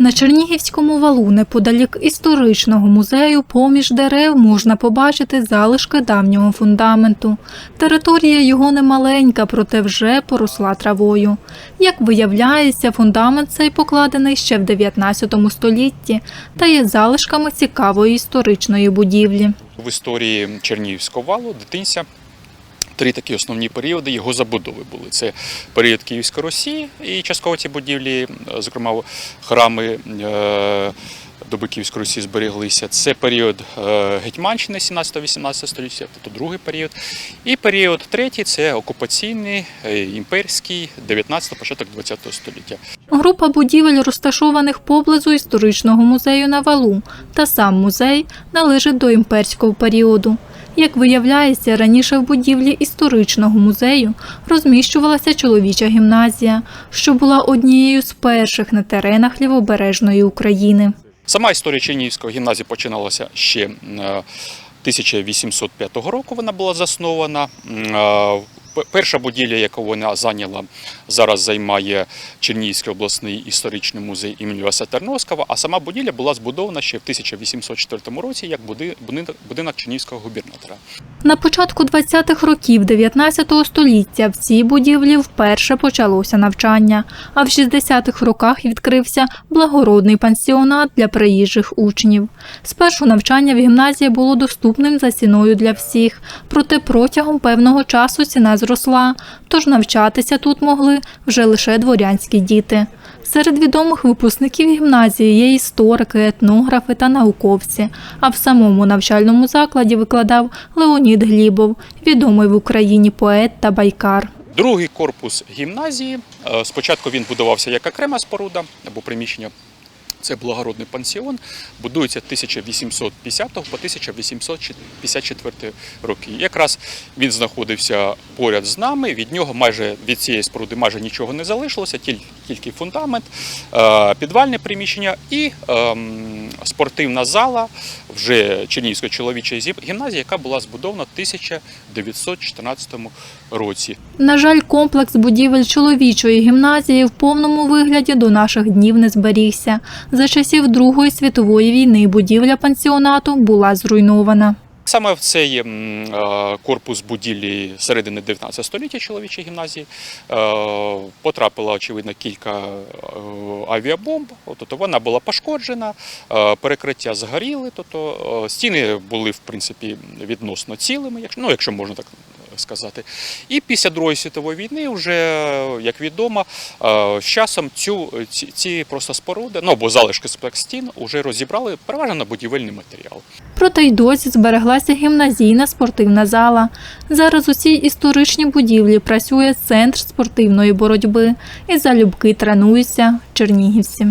На Чернігівському валу, неподалік історичного музею, поміж дерев можна побачити залишки давнього фундаменту. Територія його немаленька, проте вже поросла травою. Як виявляється, фундамент цей покладений ще в 19 столітті та є залишками цікавої історичної будівлі. В історії Чернігівського валу дитинця три такі основні періоди його забудови були. Це період Київської Росії і частково ці будівлі, е, зокрема храми. е, Доби Київської Русі зберіглися. Це період е, Гетьманщини 17-18 століття, тобто другий період. І період третій це окупаційний, імперський, 19 початок 20 століття. Група будівель, розташованих поблизу історичного музею на валу, та сам музей належить до імперського періоду. Як виявляється, раніше в будівлі історичного музею розміщувалася чоловіча гімназія, що була однією з перших на теренах лівобережної України. Сама історія Чернігівської гімназії починалася ще е, 1805 року. Вона була заснована. Перша будівля, яку вона зайняла, зараз займає Чернігівський обласний історичний музей імені Васа Терновського, а сама будівля була збудована ще в 1804 році як будинок, Чернігівського губернатора. На початку 20-х років 19 століття в цій будівлі вперше почалося навчання, а в 60-х роках відкрився благородний пансіонат для приїжджих учнів. Спершу навчання в гімназії було доступним за ціною для всіх, проте протягом певного часу ціна зросла, тож навчатися тут могли вже лише дворянські діти. Серед відомих випускників гімназії є історики, етнографи та науковці. А в самому навчальному закладі викладав Леонід Глібов, відомий в Україні поет та байкар. Другий корпус гімназії. е, Спочатку він будувався як окрема споруда або приміщення. Це благородний пансіон, будується 1850 по 1854 роки. Якраз він знаходився поряд з нами. Від нього майже від цієї споруди майже нічого не залишилося, тільки, фундамент, е, підвальне приміщення і ем, спортивна зала вже Чернігівська чоловіча зі- гімназії, яка була збудована в 1914 році. На жаль, комплекс будівель чоловічої гімназії в повному вигляді до наших днів не зберігся. За часів Другої світової війни будівля пансіонату була зруйнована. Саме в цей е, корпус будівлі середини 19 століття чоловічої гімназії е, потрапило, очевидно, кілька е, авіабомб. Тобто вона була пошкоджена, перекриття згоріли, тобто стіни були в принципі відносно цілими, якщо, ну, якщо можна так сказати. І після Другої світової війни, вже, як відомо, е, з часом цю, ці, ці просто споруди, ну або залишки стін, вже розібрали переважно на будівельний матеріал. Проте й досі збереглася гімназійна спортивна зала. Зараз у цій історичній будівлі працює центр спортивної боротьби і залюбки тренуються чернігівці.